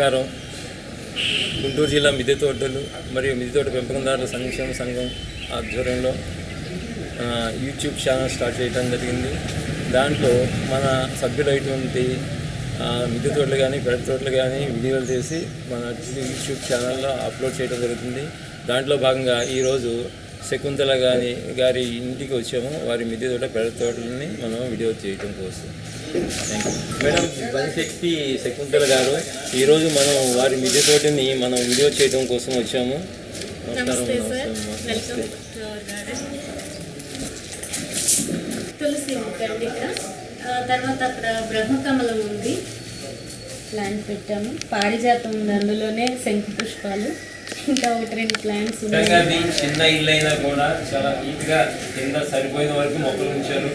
నమస్కారం. గుంటూరు జిల్లా మిద్దె తోటలు మరియు మిద్దె తోట పెంపకందారుల సంక్షేమ సంఘం ఆధ్వర్యంలో యూట్యూబ్ ఛానల్ స్టార్ట్ చేయడం జరిగింది. దాంట్లో మన సభ్యులైనటువంటి మిద్దె తోటలు కానీ పెద్ద తోటలు కానీ వీడియోలు చేసి మన యూట్యూబ్ ఛానల్లో అప్లోడ్ చేయడం జరుగుతుంది. దాంట్లో భాగంగా ఈరోజు శకుంతల గారి గారి ఇంటికి వచ్చాము. వారి మిద్దె తోట పెద్ద తోటలని మనం వీడియో చేయడం కోసం. Thank you. Madam Banisetti Shakuntala garu ఈరోజు మనం వారి మిద్దె తోటని మనం వీడియో చేయడం కోసం వచ్చాము. తులసి మొక్క అండి ఇక్కడ. ఆ, తర్వాత అక్కడ బ్రహ్మకమలం ఉంది. ప్లాంట్ పెట్టాము. పారిజాతం ఉంది అందులోనే శంకు పుష్పాలు ఇంకా ఒకటి రెండు ప్లాంట్స్ అది చిన్న ఇల్లు అయినా కూడా చాలా నీట్గా కింద సరిపోయిన వరకు మొక్కలు ఉంచారు.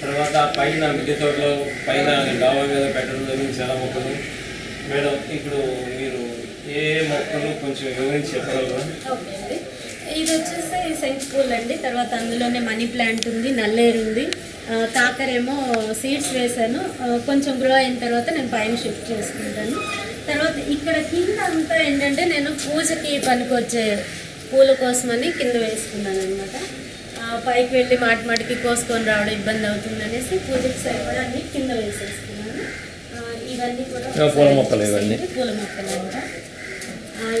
తర్వాత పైన మిద్దె తోటలో పైన డాబా మీద పెట్టడం జరిగింది చాలా మొక్కలు. మేడం ఇప్పుడు మీరు ఏ మొక్కలు కొంచెం వివరించి చెప్పగలరా? ఇది వచ్చేసి శంకు పూలు అండి. తర్వాత అందులోనే మనీ ప్లాంట్ ఉంది నల్లేరు ఉంది. ఆ, కాకరేమో సీడ్స్ వేసాను ఆ, కొంచెం గ్రో అయిన తర్వాత నేను పైన షిఫ్ట్ చేసుకుంటాను. తర్వాత ఇక్కడ కింద అంతా ఏంటంటే నేను పూజకి పనికొచ్చే పూల కోసమని కింద వేసుకున్నాను అనమాట పైకి వెళ్ళి మాటి మాటికి కోసుకొని రావడం ఇబ్బంది అవుతుంది అనేసి పూజకి సరిపడా అన్ని కింద వేసేసుకున్నాను. ఇవన్నీ కూడా పూల మొక్కలు ఇవన్నీ. పూల మొక్కలు అంట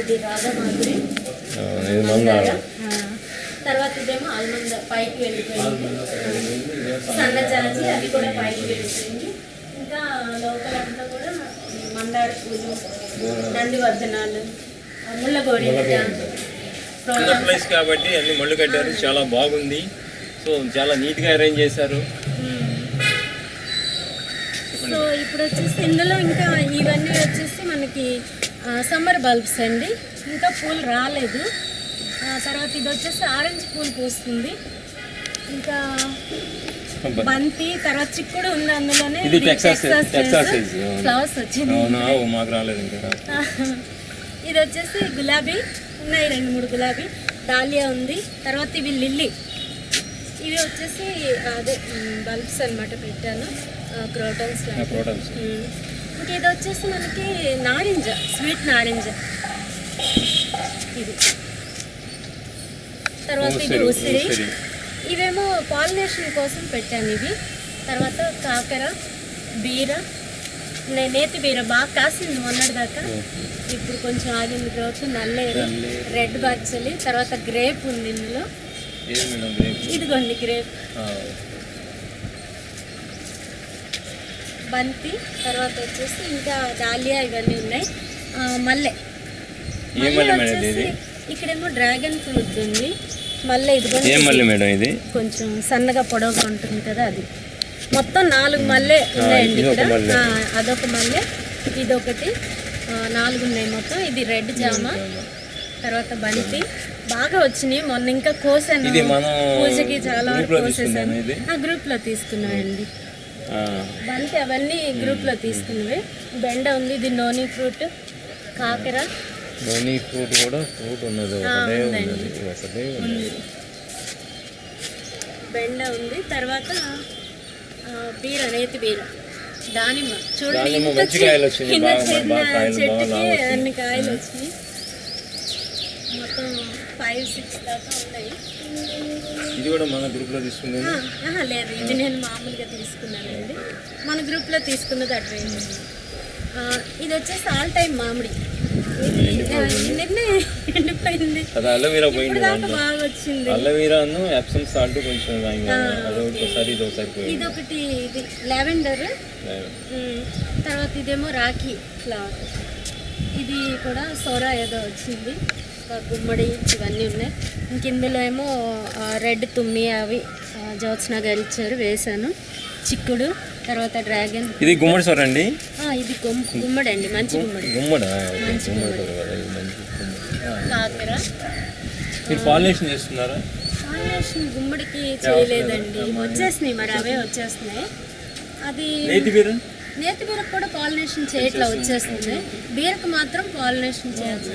ఇది రాధమాధురి ఇది తర్వాత ఇదేమో ఆల్మంద పైకి వెళ్ళిపోయింది. సన్నజాజి అది కూడా పైకి వెళ్ళిపోయింది. ఇంకా లోపలంతా కూడా మందార పూలు నందివర్ధనాలు ముళ్ళగోడి ప్లేస్ కాబట్టి అన్ని మళ్ళు కట్టారు. చాలా బాగుంది. సో చాలా నీట్గా అరేంజ్ చేశారు. సో ఇప్పుడు వచ్చేసి ఇందులో ఇంకా ఇవన్నీ వచ్చేసి మనకి సమ్మర్ బల్బ్స్ అండి. ఇంకా పూలు రాలేదు. తర్వాత ఇది వచ్చేసి ఆరెంజ్ పూలు పూస్తుంది. ఇంకా బంతి తర్వాత చిక్కుడు ఉంది అందులోనే ఇది టెక్సాస్- టెక్సాస్ సైజ్. ఫ్లవర్స్ వచ్చింది. అవునా? ఓ, మాకు రాలేదు ఇంకా ఇది వచ్చేసి గులాబీ. ఉన్నాయి రెండు మూడు గులాబీ. డాలియా ఉంది. తర్వాత ఇవి లిల్లీ. ఇవి వచ్చేసి అదే బల్బ్స్ అన్నమాట పెట్టాను. క్రోటన్స్ ఇంకా ఇది వచ్చేసి మనకి నారింజ స్వీట్ నారింజ. ఇది. తర్వాత ఇది ఉసిరి. ఇవేమో పాలినేషన్ కోసం పెట్టాను ఇవి. తర్వాత కాకర బీర నేతి బీర బాగా కాసింది మొన్నటి దాకా. ఇప్పుడు కొంచెం ఆగింది గ్రోత్ నల్లేరు నల్లేరు. రెడ్ బచ్చలి తర్వాత గ్రేప్ ఉంది ఇందులో. ఇదిగోండి గ్రేప్. బంతి తర్వాత వచ్చేసి ఇంకా డాలియా ఇవన్నీ ఉన్నాయి. మల్లె. మల్లె వచ్చేసి ఇక్కడేమో డ్రాగన్ ఫ్రూట్ ఉంది. ఏం మళ్ళీ మేడం ఇది? కొంచెం సన్నగా పొడవుగా ఉంటుంది కదా అది. మొత్తం నాలుగు మల్లె ఉన్నాయండి ఇది ఇక్కడ. అదొక మల్లె ఇదొకటి నాలుగు ఉన్నాయి మొత్తం. ఇది రెడ్ జామ తర్వాత బంతి బాగా వచ్చినాయి. మొన్న ఇంకా కోసాను. ఇది పూజకి చాలా వరకు కోసేసాను. ఇది? ఆ, గ్రూప్లో తీసుకున్నాయండి బంతి అవన్నీ గ్రూప్లో తీసుకున్నవి. బెండ ఉంది ఇది నోని ఫ్రూట్ కాకర నోని ఫ్రూట్ కూడా ఫ్రూట్ ఉన్నది ఒకటే. ఉన్నది ఒకటే ఉన్నది. బెండ ఉంది తర్వాత బీర నేతి బీర దానిమ్మ. చూడండి మంచి కాయలు బాగా చెట్టుకి. అన్ని కాయలు వచ్చినాయి. మొత్తం ఫైవ్ సిక్స్ దాకా ఉన్నాయి. ఇది కూడా మన గ్రూప్లో తీసుకుంది ఆ, ఆహా, లేదు ఇది నేను మామూలుగా తీసుకున్నానండి. మన గ్రూప్లో తీసుకున్నది అడ్వైజ్ ఇది వచ్చేసి ఆల్ టైమ్ మామిడి. ఎండిపోయింది అది అల్లవీరా పోయింది సాల్ట్ కొంచెం ఇది ఒకసారి పోయింది. ఇదొకటి ఇది లావెండర్. తర్వాత ఇదేమో రాఖీ ఫ్లవర్. ఇది కూడా సోరా ఏదో వచ్చింది. గుమ్మడి ఇవన్నీ ఉన్నాయి. ఇంక ఇందులో ఏమో రెడ్ తుమ్మి అవి జ్యోత్స్న గారు ఇచ్చారు వేసాను చిక్కుడు. తర్వాత డ్రాగన్. ఇది గుమ్మడి సొర అండి? ఆ, ఇది గుమ్ గుమ్మడి. అండి మంచి గుమ్మడి గుమ్మడా. కాకర. మీరు పాలినేషన్ చేస్తున్నారా? పాలినేషన్ గుమ్మడికి చేయలేదండి. వచ్చేసినాయి మరి అవే వచ్చేస్తున్నాయి అది నేతి బీర నేతి బీరకు కూడా పాలినేషన్ చేయట్లా వచ్చేస్తుంది. బీరకు మాత్రం పాలినేషన్ చేయాలి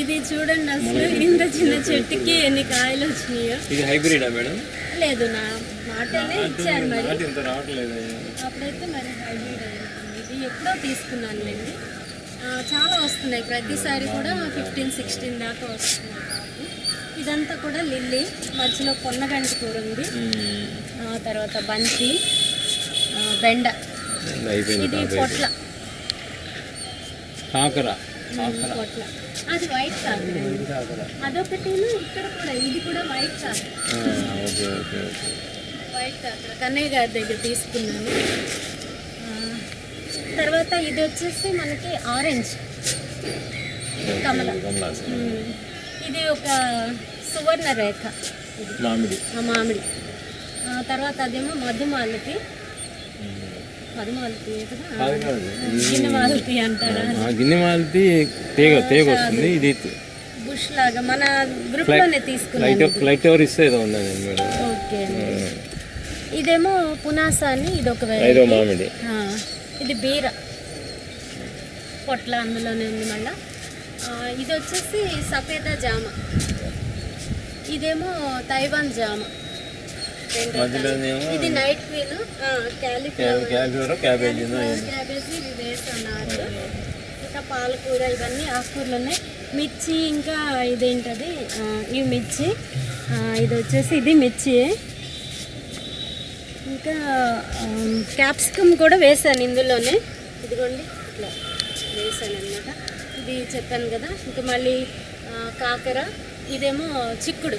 ఇది చూడండి అసలు ఇంత చిన్న చెట్టుకి ఎన్ని కాయలు వచ్చినాయో. ఇది హైబ్రిడా మేడం? లేదు నా మాటనే ఇచ్చారు మరి. అప్పుడైతే మరి హైబ్రిడ్. ఇది ఎప్పుడో తీసుకున్నాను అండి ఆ, చాలా వస్తున్నాయి. ప్రతిసారి కూడా ఫిఫ్టీన్ సిక్స్టీన్ దాకా వస్తున్నాయి. ఇదంతా కూడా లిల్లీ. మధ్యలో పొన్నగంటి కూర ఉంది. తర్వాత బంతి. బెండ. అయిపోయింది. పొట్ల. కాకర. పొట్ల. అది వైట్ కాకర. ఇక్కడ కూడా ఇది కూడా వైట్ కాకర ఆ, ఓకే ఓకే ఓకే. వైట్ కాకర. కన్నయ్య గారి దగ్గర తీసుకున్నాను. తర్వాత ఇది వచ్చేసి మనకి ఆరెంజ్. కమల. ఇది ఒక సువర్ణ రేఖ. మామిడి. ఆ మామిడి. ఆ, తర్వాత అదేమో మధుమాలతి. గిన్నె మాలతి మాలతి తీగ తీగ వస్తుంది. ఇది బుష్ లాగా మన గ్రూప్లోనే తీసుకున్నాను లైట్ లైట్ ఎవరు ఇస్తే ఏదో ఉన్నది మేడం. ఓకే ఇదేమో పునాస అని ఇది ఒక ఐదో. మామిడి. ఇది బీర. పొట్ల అందులోనే ఉంది మళ్ళా. ఇది వచ్చేసి సఫేదా జామ. ఇదేమో తైవాన్ జామ. మధ్యలోనేమో ఇది night queen cauliflower cabbage cabbage cabbage ఇవి వేస్తున్నారు ఇంకా పాలకూర ఇవన్నీ ఆకుకూరలు ఉన్నాయి. మిర్చి ఇంకా ఇదేంటది? ఇవి మిర్చి. ఇది వచ్చేసి ఇది మిర్చి. ఇంకా క్యాప్సికమ్ కూడా వేసాను ఇందులోనే. ఇదిగోండి ఇట్లా వేసాను అనమాట ఇది చెప్పాను కదా ఇంకా మళ్ళీ కాకర ఇదేమో చిక్కుడు.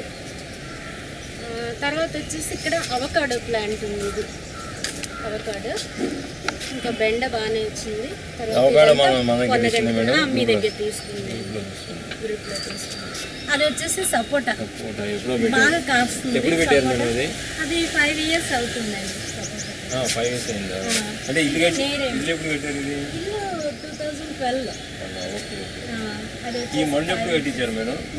తర్వాత వచ్చేసి ఇక్కడ అవకాడో ప్లాంట్ ఉంది ఇది. అవకాడో. ఇంకా బెండ బాగానే వచ్చింది. తర్వాత మీ దగ్గర తీసుకుంది. గ్రూప్లో తీసుకుంది. అది వచ్చేసి సపోటా. బాగా కాస్తుంది అది? ఫైవ్ ఇయర్స్ అవుతుందండి సపోటా. ఫైవ్ ఇయర్స్ అంటే ఇల్లు. ఇల్లు ఎప్పుడు పెట్టారు ఇది? ట్వెల్వ్ అది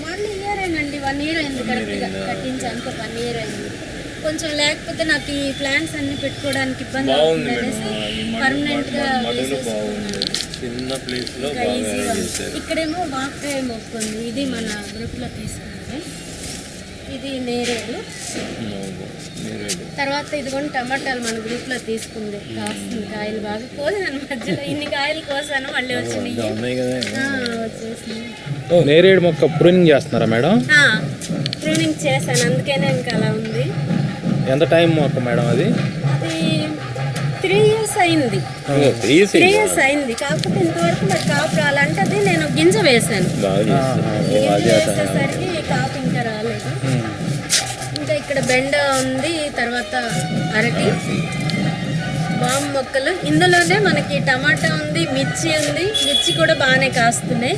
వన్ ఇయర్ అయిందండి వన్ ఇయర్ అయింది కరెక్ట్గా కట్టించాను ఒక వన్ ఇయర్ అయింది. కొంచెం లేకపోతే నాకు ఈ ప్లాన్స్ అన్ని పెట్టుకోవడానికి ఇబ్బంది అవుతుంది అనేసి ఈ పర్మనెంట్గా మడులు బాగుంది. వేసేసుకున్నాను. చిన్న ప్లేస్లో ఇంకా బాగా ఈజీగా arrange ఉంది. చేశారు. ఇక్కడేమో వాక్కాయ మొక్క ఉంది ఇది మన గ్రూప్లో తీసుకున్నది ఇది నేరేడు. తర్వాత ఇదిగోండి టమాటాలు మన గ్రూప్లో తీసుకుంది. కాస్తుంది కాయలు బాగా కోసాను మధ్యలో. ఇన్ని కాయలు కోసాను మళ్ళీ వచ్చినాయి. వచ్చేసినాయి. నేరేడు మొక్క ప్రూనింగ్ చేస్తున్నారా మేడం? ప్రూనింగ్ చేశాను. అందుకనే ఇంకా అలా ఉంది. ఎంత టైం మొక్క మేడం అది? అది త్రీ ఇయర్స్ అయింది. త్రీ ఇయర్స్ అయింది కాకపోతే ఇంతవరకు మరి కాపు రాలంటే అది నేను గింజ వేశాను. గింజ వేసేసరికి కాపు ఇక్కడ బెండ ఉంది తర్వాత అరటి వామ్ మొక్కలు. ఇందులోనే మనకి టమాటా ఉంది మిర్చి ఉంది. మిర్చి కూడా బాగానే కాస్తున్నాయి.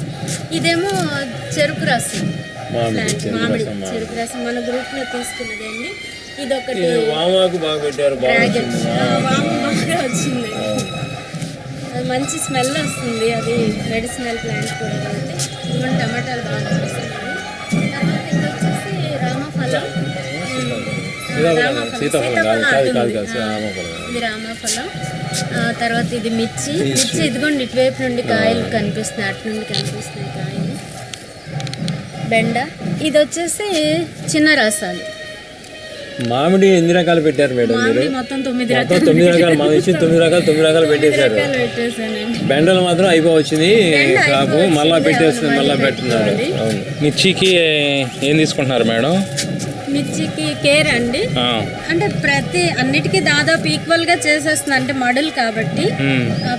ఇదేమో చెరుకు రసం. మామిడి చెరుకు మామిడి రసం, మామిడి. చెరుకు రసం మన గ్రూప్లో తీసుకున్నది అండి. ఇది వామాకు బాగా పెట్టారు బాగా డ్రాగన్. వచ్చింది. వాము బాగా వచ్చింది. అది మంచి స్మెల్ వస్తుంది అది మెడిసినల్ ప్లాంట్ కూడా కాబట్టి. ఇవన్నీ టమాటాలు బాగా వస్తున్నాయి తర్వాత ఇది వచ్చేసి రామఫలం. సీతాఫలం కాదు, కాదు. కాదు, రామఫలం. ఇది రామఫలం. ఆ, తర్వాత ఇది మిర్చి. మిర్చి ఇదిగోండి ఇటువైపు నుండి కాయలు కనిపిస్తున్నాయి అటు నుండి కనిపిస్తున్నాయి కాయలు. బెండ. ఇది వచ్చేసి చిన్న రసాలు. మామిడి ఎన్ని రకాలు పెట్టారు మేడం మీరు? మొత్తం తొమ్మిది రకాలు తొమ్మిది రకాలు ఇచ్చిన తొమ్మిది రకాలు తొమ్మిది రకాలు పెట్టేశారు. బెండలు మాత్రం అయిపోవచ్చింది, మళ్ళా అవును, పెట్టేస్తుంది మళ్ళీ మళ్ళా పెట్టున్నారు. మిర్చికి ఏం తీసుకుంటున్నారు మేడం? మిర్చికి కేర్ అండి. అంటే ప్రతి అన్నిటికీ దాదాపు ఈక్వల్గా చేసేస్తుంది. అంటే మడులు కాబట్టి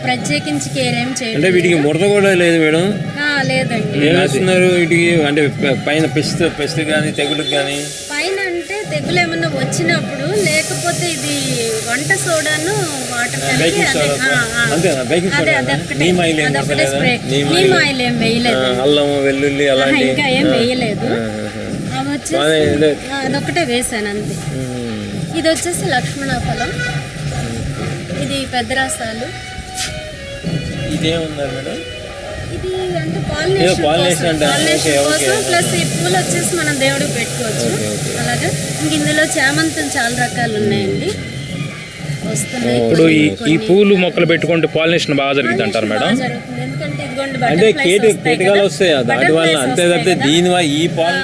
ప్రత్యేకించి కేర్ ఏం అంటే చేయలేదు వీటికి ముడత కూడా లేదు మేడం? ఆ, లేదండి. ఏం వేస్తున్నారు వీటికి? అంటే పైన పెస్ట్ పెస్ట్ కానీ తెగులుకి కానీ పైన అంటే తెగులు ఏమన్నా వచ్చినప్పుడు లేకపోతే ఇది వంట సోడాను వాటర్ కలిపి అల్లము వెల్లుల్లి అలాంటి. ఇంకా ఏం వేయలేదు. వచ్చేసి అదొక్కటే వేసాను అంతే. ఇది వచ్చేసి లక్ష్మణ ఫలం. ఇది పెద్ద రసాలు. ఇదేమున్నారు మేడం ఇది అంటే పాలినేషన్ కోసం. ప్లస్ ఈ పూలు వచ్చేసి మనం దేవుడికి పెట్టుకోవచ్చు. అలాగా. ఇంక ఇందులో చామంతం చాలా రకాలు ఉన్నాయండి. ఇప్పుడు ఈ పూలు మొక్కలు పెట్టుకుంటే పాలినేషన్ బాగా జరిగింది అంటారు మేడం? జరుగుతుంది. అంటే కేటు వస్తాయి కీటకాలు. వస్తాయి దాని వల్ల అంతే తప్పితే. దీని ఈ పాల్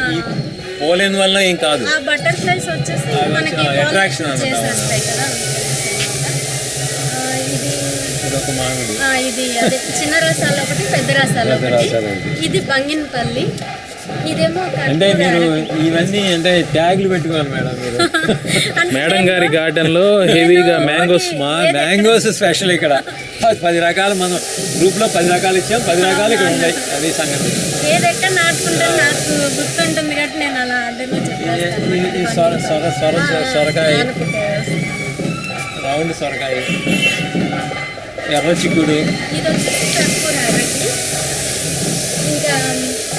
పోలేన్ వల్ల ఏం కాదు. బటర్ఫ్లైస్ వచ్చేసి మనకి ఆ, ఇది చిన్న రసాలు ఒకటి పెద్ద రసాలు ఒకటి. ఇది బంగినపల్లి. అంటే మీరు. ఇవన్నీ అంటే ట్యాగ్లు పెట్టుకోవాలి మేడం మీరు. మేడం గారి గార్డెన్లో హెవీగా మ్యాంగోస్ మా మ్యాంగోస్ స్పెషల్ ఇక్కడ. పది రకాలు మనం గ్రూప్లో పది రకాలు ఇచ్చాం పది రకాలు ఇక్కడ ఉన్నాయి. అది సంగతి. ఏది ఎక్కడ నాటుకుంటే నాకు గుర్తుంటుంది కాబట్టి నేను అలా అడ్డలో చెప్పేస్తాను. ఇది- ఇది సొర సొర సొర సొరకాయ. రౌండ్ సొరకాయ. ఎర్ర చిక్కుడు ఇది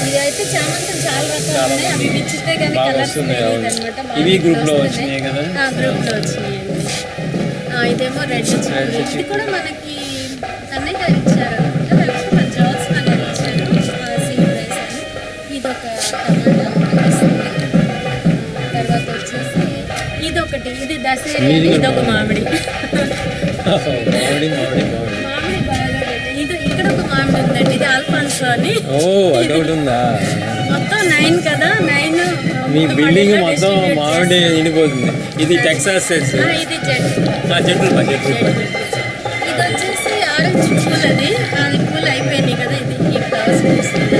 ఇదైతే చామంతులు చాలా రకాలు ఉన్నాయి. అవి విచ్చితే కానీ బాగా కలర్స్ వస్తున్నాయి, అవును. అనమాట. ఇవి group లో వచ్చినాయి కదా? గ్రూప్లో ఇదేమో రెడ్ ఇది. కూడా మనకి ఇచ్చారు ఇది దసరా మామిడి. మామిడి. మామిడి మామిడి బాగా. ఇది ఇక్కడ ఒక మామిడి ఉందండి. ఇది అని. మొత్తం నైన్ కదా నైన్ మీ బిల్డింగ్ మొత్తం మామిడి నిండిపోతుంది. ఇది టెక్సాస్ పా జంతులు పా ఇది వచ్చేసి ఆరెంజ్ పూల్ అది అది పూలు అయిపోయినాయి కదా ఇది ఈ ఫ్లవర్స్ పూస్తుంది